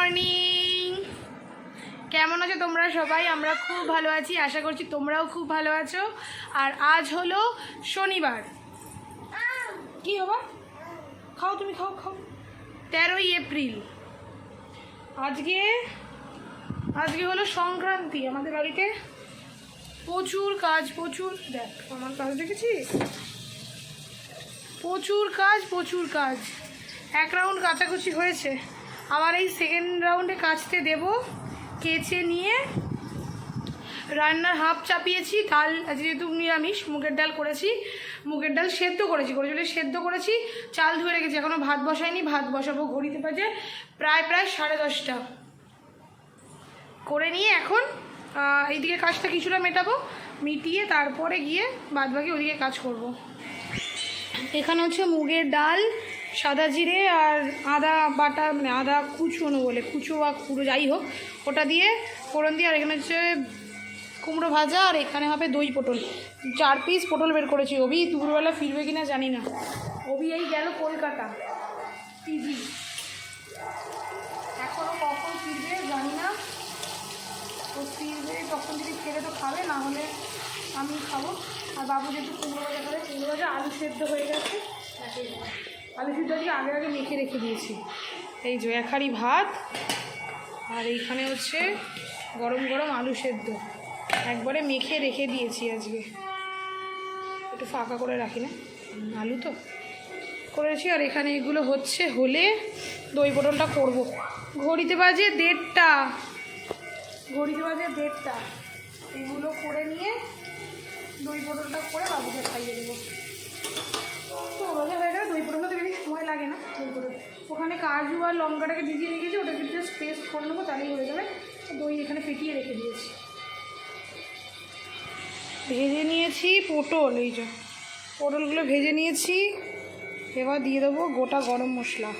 Morning কেমন আছো তোমরা সবাই? আমরা খুব ভালো আছি, আশা করছি তোমরাও খুব ভালো আছো। আর আজ হলো শনিবার। কি হবা খাও, তুমি খাও খাও। তেরোই এপ্রিল। আজকে আজকে হলো সংক্রান্তি আমাদের বাড়িতে। প্রচুর কাজ, প্রচুর দেখ, আমার কাজ দেখেছিস? প্রচুর কাজ প্রচুর কাজ। এক রাউন্ড কাচাকুচি হয়েছে। আবার এই সেকেন্ড রাউন্ডে কাচতে দেব কেচে নিয়ে রান্নার হাফ চাপিয়েছি, ডাল, যেহেতু নিরামিষ, মুগের ডাল করেছি, মুগের ডাল সেদ্ধ করেছি করে চলে সেদ্ধ করেছি, চাল ধুয়ে রেখেছি এখনও ভাত বসাইনি, ভাত বসাবো ঘড়িতে বাজে প্রায় প্রায় সাড়ে দশটা করে নিয়ে এখন এইদিকে কাজটা কিছুটা মেটাবো, মিটিয়ে তারপরে গিয়ে বাদবাকি ওদিকে কাজ করব। এখানে হচ্ছে মুগের ডাল সাদা জিরে আর আদা বাটা মানে আদা কুচোনো বলে, কুচো বা কুড়ো যাই হোক, ওটা দিয়ে ফোড়ন দিয়ে, আর এখানে হচ্ছে কুমড়ো ভাজা, আর এখানে হবে দই পটল। চার পিস পটল বের করেছি। অভি, দুপুরবেলা ফিরবে কিনা জানি না। অভি এই গেল কলকাতা। পিজি এখনও কখন ফিরবে জানি না। তো ফিরবে তখন যদি ফেরে তো খাবে, না হলে আমি খাব। আর বাবু যেহেতু কুমড়ো ভাজা খাবে কুমড়ো ভাজা আলু সেদ্ধ হয়ে গেছে আলু সেদ্ধ আজকে আগে আগে মেখে রেখে দিয়েছি। এই যে এক হাঁড়ি ভাত আর এইখানে হচ্ছে গরম গরম আলু সেদ্ধ। একবারে মেখে রেখে দিয়েছি আজকে। একটু ফাঁকা করে রাখি না? আলু তো? করেছি আর এখানে এগুলো হচ্ছে হলে দই পটলটা করব। ঘড়িতে বাজে দেড়টা। ঘড়িতে বাজে দেড়টা। এগুলো করে নিয়ে দই পটলটা করে বাবুকে খাইয়ে দেবো তো ওভাবে হয়ে গেলে দই পটলটা তো বেশি সময় লাগে না ওখানে কাজু আর লঙ্কাটাকে ভিজিয়ে রেখেছি, ওটাকে জাস্ট পেস্ট করে নেব, তাহলেই হয়ে যাবে। দই এখানে ফেটিয়ে রেখে দিয়েছি। ভেজে নিয়েছি পটল, এই যে পটলগুলো ভেজে নিয়েছি। এবার দিয়ে দেবো গোটা গরম মশলা।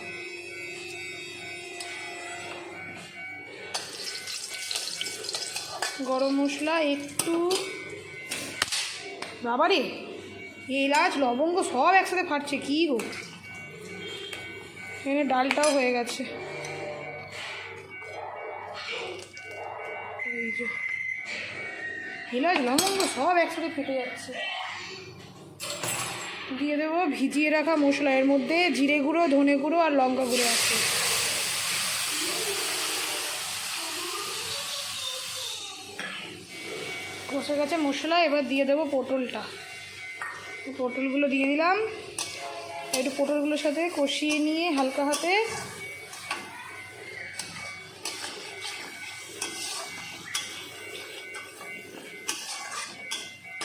গরম মশলা একটু বাবারে, এলাচ, লবঙ্গ সব একসাথে ফাটছে, কী গো? এখানে ডালটাও হয়ে গেছে। এলাচ, লবঙ্গ সব একসাথে ফেটে যাচ্ছে। দিয়ে দেবো ভিজিয়ে রাখা মশলা, এর মধ্যে জিরে গুঁড়ো, ধনে গুঁড়ো আর লঙ্কা গুঁড়ো আছে। কষে গেছে মশলা, এবার দিয়ে দেবো পটলটা। পটলগুলো দিয়ে দিলাম। একটু পটলগুলোর সাথে কষিয়ে নিয়ে হালকা হাতে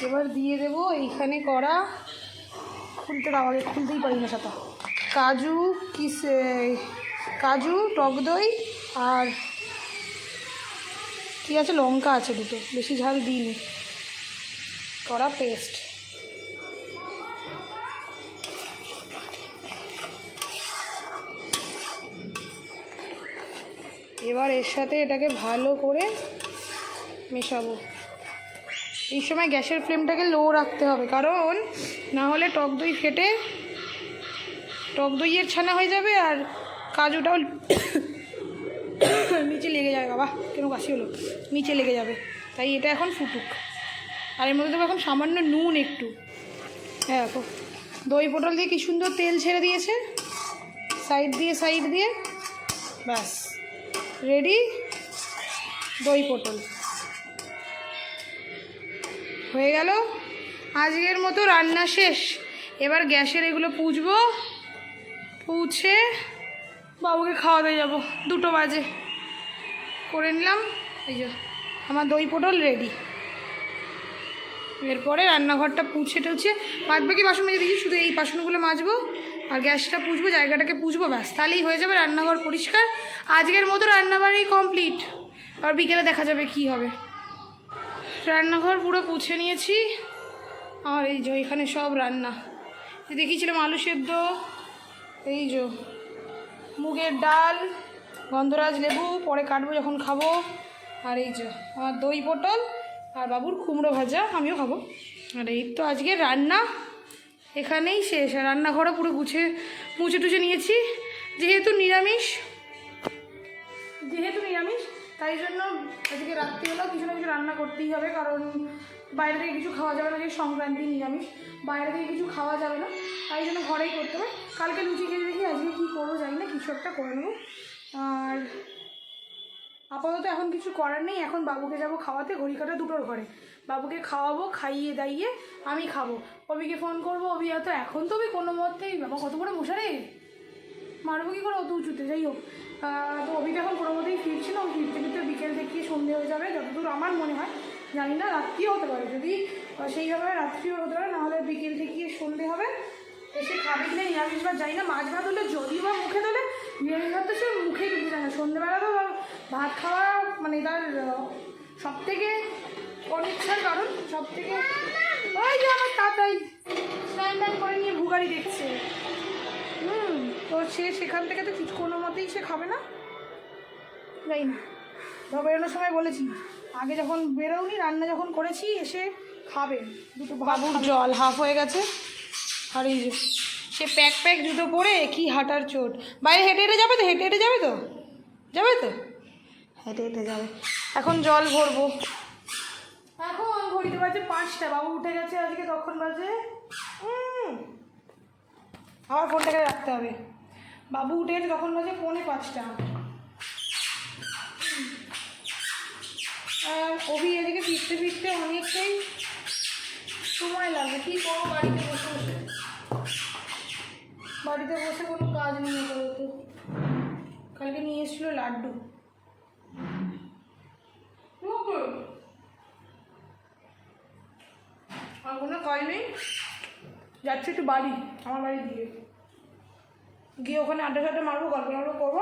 এবার দিয়ে দেবো এইখানে করা খুলতে দাও, আগে খুলতেই পারি না সাথে কাজু, কিস কাজু, টক দই আর কি আছে? লঙ্কা আছে দুটো। বেশি ঝাল দিইনি। করা পেস্ট এবার এর সাথে এটাকে ভালো করে মেশাবো। এই সময় গ্যাসের ফ্লেমটাকে লো রাখতে হবে, কারণ না হলে টক দই ফেটে টক দইয়ের ছানা হয়ে যাবে আর কাজুটাও নিচে লেগে যাবে বাবা কেন কাশি হলো। নিচে লেগে যাবে, তাই এটা এখন ফুটুক। আর এর মধ্যে দেবো এখন সামান্য নুন একটু। হ্যাঁ দেখো, দই পটল দিয়ে কি সুন্দর তেল ছেড়ে দিয়েছে। সাইড দিয়ে সাইড দিয়ে, ব্যাস। রেডি? দই পটল। হয়ে গেল? আজকের মতো রান্না শেষ। এবার গ্যাসের এগুলো পুজবো। পুছে বাবুকে খাওয়াতে যাব। দুটো বাজে। করে নিলাম। এই যে, আমার দই পটল রেডি। এরপরে রান্নাঘরটা পুছে টুছে বাদ বাকি বাসন মেজে দিয়েছি শুধু এই বাসনগুলো মাজবো। আর গ্যাসটা পুষবো, জায়গাটাকে পুষবো, ব্যাস। তাহলেই হয়ে যাবে রান্নাঘর পরিষ্কার। আজকের মতো রান্নাবাড়ি কমপ্লিট আর বিকেলে দেখা যাবে কি হবে। রান্নাঘর পুরো পুছে নিয়েছি। আর এই যে এখানে সব রান্না। দেখিয়েছিলাম আলু সেদ্ধ, এই যে মুগের ডাল, গন্ধরাজ লেবু, পরে কাটবো যখন খাব। আর এই যে আমার দই পটল আর বাবুর কুমড়ো ভাজা, আমিও খাব। আর এই তো আজকে রান্না। এখানেই শেষ। রান্নাঘরও পুরো গুছে, মুছে টুছে নিয়েছি। যেহেতু নিরামিষ যেহেতু নিরামিষ, তাই জন্য আজকে রাত্রিবেলাও কিছু না কিছু রান্না করতেই হবে, কারণ বাইরে থেকে কিছু খাওয়া যাবে না যে সংক্রান্তি নিরামিষ। বাইরে থেকে কিছু খাওয়া যাবে না, তাই জন্য ঘরেই করতে হবে। কালকে লুচি খেয়ে দেখি, আজকে কী করব জানি না, কিছু একটা করে নেব। আর আপাতত এখন কিছু করার নেই, এখন বাবুকে যাব খাওয়াতে, ঘড়ি কাটা দুটোর ঘরে। বাবুকে খাওয়াবো খাইয়ে দাইয়ে আমি খাব। অবিকে ফোন করব অবি হয়তো এখন তো অবি কোনো মতেই বাবা কত বড় মশারে। মারবো কি করে অত উঁচুতে? যাই হোক। তো আহ, তো এখন কোনো মতেই ফিরছিল ও ফিরতে ফিরতে বিকেল থেকে সন্ধে হয়ে যাবে যতদূর আমার মনে হয়। জানি না রাত্রিও হতে পারে। যদি সেইভাবে রাত্রিও হতে পারে নাহলে বিকেল থেকে সন্ধে হবে। এসে খাবে কিনা নিরামিষ ভাত জানি না মাছ ভাত হলে যদি বা মুখে দিলে নিরামিষ ভাত তো সে মুখেই ঢুকতে যায় না। সন্ধেবেলা তো ভাত খাওয়া মানে তার সব থেকে অনিচ্ছার কারণ সব থেকে ওই যে আমার তাতাই। স্নান টান করে নিয়ে ভুগারি দেখছে। হুম তো সে সেখান থেকে তো কিছু কোনো মতেই সে খাবে না। যাই না। ধর বেরোনোর সময় বলেছি। আগে যখন বেরোনি রান্না যখন করেছি এসে খাবে। দুটো বাবুর জল হাফ হয়ে গেছে। আর এই যে সে প্যাক প্যাক জুতো পরে কি হাঁটার চোট। বাইরে হেঁটে হেঁটে যাবে তো? হেঁটে হেঁটে যাবে তো? যাবে তো? হেঁটে হেঁটে যাবে। এখন জল ভরবো। ঘড়িতে বাজে পাঁচটা, বাবু উঠে গেছে আজকে, তখন বাজে আবার ফোনটাকে রাখতে হবে। বাবু উঠে গেছে, তখন বাজে পৌনে পাঁচটা। অভি এদিকে ফিরতে ফিরতে অনেকটাই সময় লাগে কী করব, বাড়িতে বসে বসে? বাড়িতে বসে কোনো কাজ নেই আপাতত। কালকে নিয়ে এসেছিল লাড্ডু। আর কোনো কাজ নেই? যাচ্ছি একটু বাড়ি, আমার বাড়ি দিয়ে। গিয়ে ওখানে আড্ডা টাড্ডা মারবো, গল্প টল্প করব।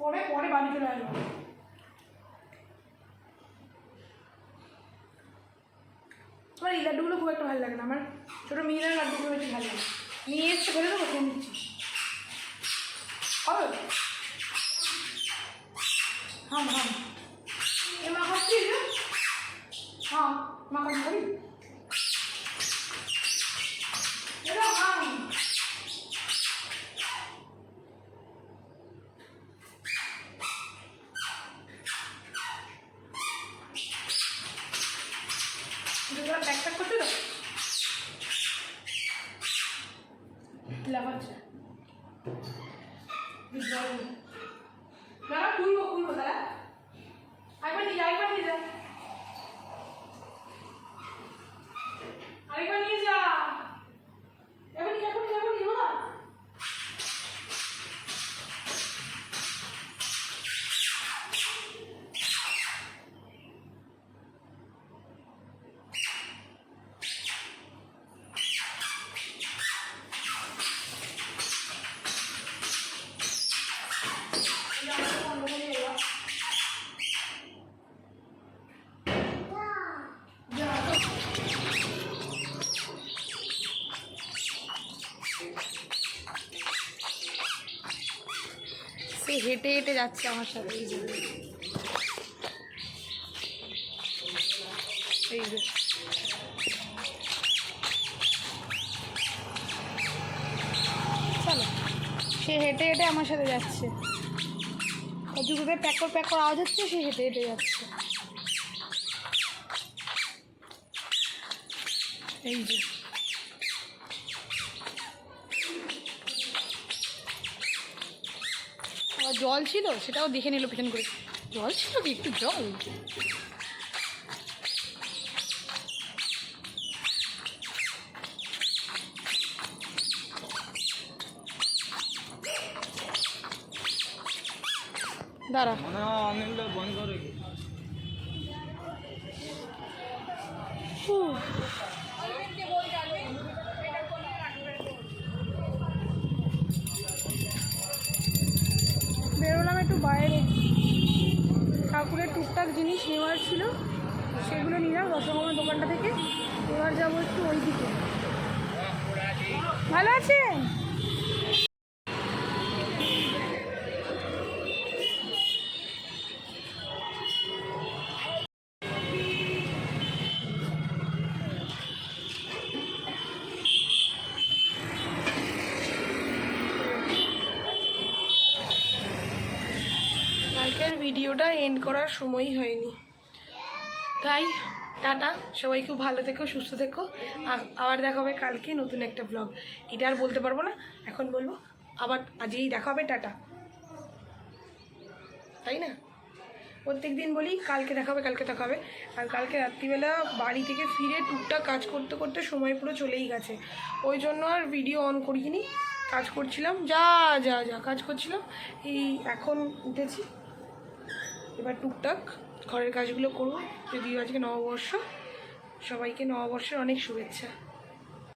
পরে পরে বাড়ি চলে আসব। আমার এই লাড্ডুগুলো খুব একটা ভালো লাগে না, আমার ছোটো মেয়েরা লাড্ডুগুলো বেশি ভালো লাগে। নিয়ে এসছে করে দেবো, খেয়ে নিচ্ছি হবে হ্যাঁ হ্যাঁ এ মা খাচ্ছিস হ্যাঁ মা খাচ্ছি করি হ্যাঁ প্যাক করছ তো লাগাচ্ছে দাদা খুলবো খুলবো দাদা আরেকবার নিয়ে যা আরেকবার নিয়ে যা নিয়ে যা। এখনই এখনই এখনই যাব না সে হেঁটে হেঁটে যাচ্ছে আমার সাথে। এই যে চলো, সে হেঁটে হেঁটে আমার সাথে যাচ্ছে। জুতোতে প্যাকর প্যাকর আওয়াজ হচ্ছে, সে হেঁটে হেঁটে যাচ্ছে। এই যে। আবার জল ছিল সেটাও দেখে নিল পেছন করে। জল ছিল কি? একটু জল। দাঁড়া। বন্ধ করে টুকটাক জিনিস নেওয়ার ছিল, সেগুলো নিলাম রসগোল্লার দোকানটা থেকে। এবার যাব একটু ওই দিকে ভালো আছেন? আজকের ভিডিওটা এন্ড করার সময়ই হয়নি। তাই, টাটা। সবাই খুব ভালো থেকো, সুস্থ থেকো। আবার দেখা হবে কালকে নতুন একটা ব্লগ এটা আর বলতে পারব না, এখন বলব। আবার আজকেই দেখা হবে, টাটা। তাই না? প্রত্যেক দিন বলি, কালকে দেখা হবে, কালকে দেখা হবে। আর কালকে রাত্রিবেলা বাড়ি থেকে ফিরে টুকটাক কাজ করতে করতে সময় পুরো চলেই গেছে। ওই জন্য আর ভিডিও অন করিনি। কাজ করছিলাম, যা যা যা কাজ করছিলাম, এই এখন উঠেছি। এবার টুকটাক ঘরের কাজগুলো করুন যদিও আজকে নববর্ষ সবাইকে নববর্ষের অনেক শুভেচ্ছা।